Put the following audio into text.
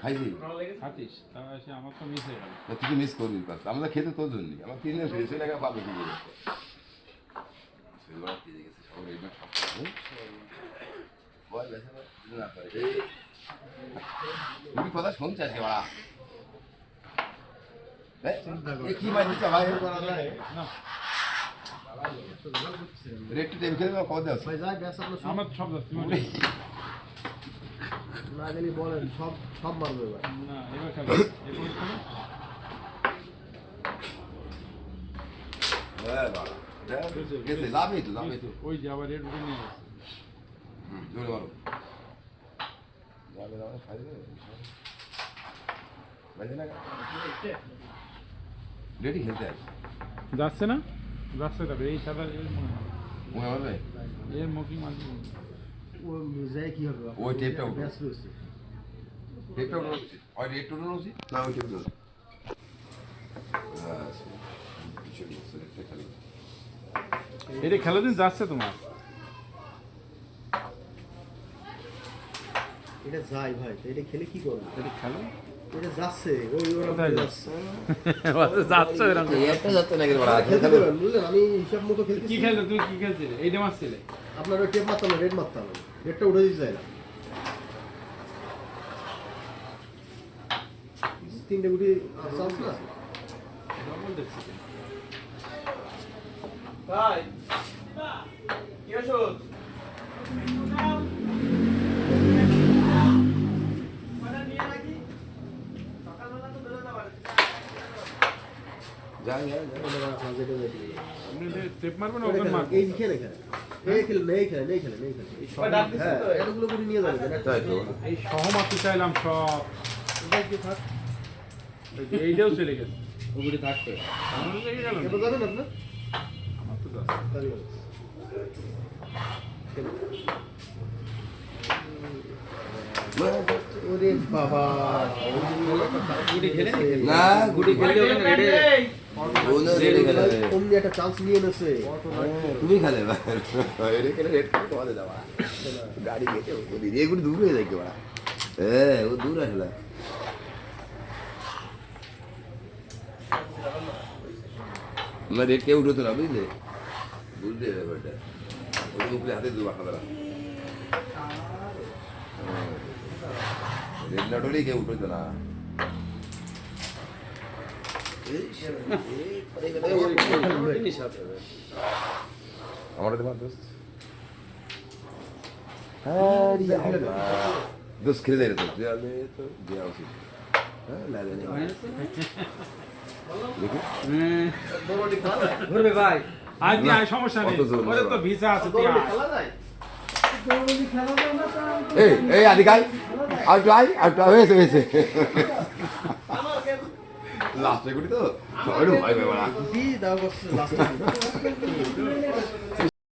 খাইছি খাতিস তা সে আমার তো মিস হয়ে গেল। তা তুই মিস করবি? কাজ আমরা খেতে তোর জন্য আমার তিন দিন ফিরে টাকা পাবে কি করে। এই, তুমি কথা শুনছে আজকে বাড়া? কি মাছ দিচ্ছে ভাই না। রেট টেবিল আমার কত সব আমার না জানি বলেন সব সব মারবে এবার। না এবার খেলো হ্যাঁ হ্যাঁ, ওই যে আবার রেড উঠে নিয়ে জোরে মারো যাবে যাবে খাই রেডি খেলতে যাচ্ছে না? যাচ্ছে তবে এই সাদা এর মনে হবে? এর মুখই মাঝে ও যায় কি হবে? ওই টেপটা উঠো। টেপটা না ওই এটা খেলো দিন যাচ্ছে তোমার? এটা যাই ভাই এটা খেলে কি করবে? এটা খেলো? এটা যাচ্ছে ওই ওরা যাচ্ছে? যাচ্ছে। এরকম একটা যাচ্ছে নাকি? বড় খেলতে দেবেন বুঝলেন? আমি হিসাব মতো খেলতে কি খেলছো? তুমি কি খেলছিলে? এইটা মারছিলে আপনার ওই টেপ মারতাম না রেড মারতাম না রেডটা উঠে দিতে যায় না। তিনটে গুটি চান্স না? ডবল দেখছি তো। যাই যাই যাই আপনি টেপ মারবেন না ওখানে মারবেন। এই খেলে খেলে এই খেলে নেই খেলে নেই খেলে নেই খেলে হ্যাঁ এতগুলো গুটি নিয়ে যাবে তাই তো। এই সহমাতি চাইলাম সব। এইটাও চলে গেছে। ওগুলি থাকবে। আমার তো। ওরে বাবা না গুটি খেললে ওখানে অমনি একটা চান্স নিয়ে নেছে তুমি খেলে রেডি খেলে রেড করে তোমাদের দেওয়া গাড়ি গেছে ওদিকে এগুলো দূর হয়ে যায় কি বড়া হ্যাঁ ও দূর আসলে না রেট কেউ উঠতো না বুঝলে বুঝলে ব্যাপারটা ওই মুখলে হাতে দু বাঁকা দাঁড়া রেড না উঠলেই কেউ উঠতো না আমার দোস্ত খেলে দেয় তো দেওয়ালে তো দেওয়া উচিত হ্যাঁ লাগে ঘুরবে ভাই। আজ আয় সমস্যা নেই। ওরে তো। ভিসা আছে তুই। এই এই আদিকাই একটু হয়েছে হয়েছে। লাস্টে গুটি তো একটু ভয় পাই বলা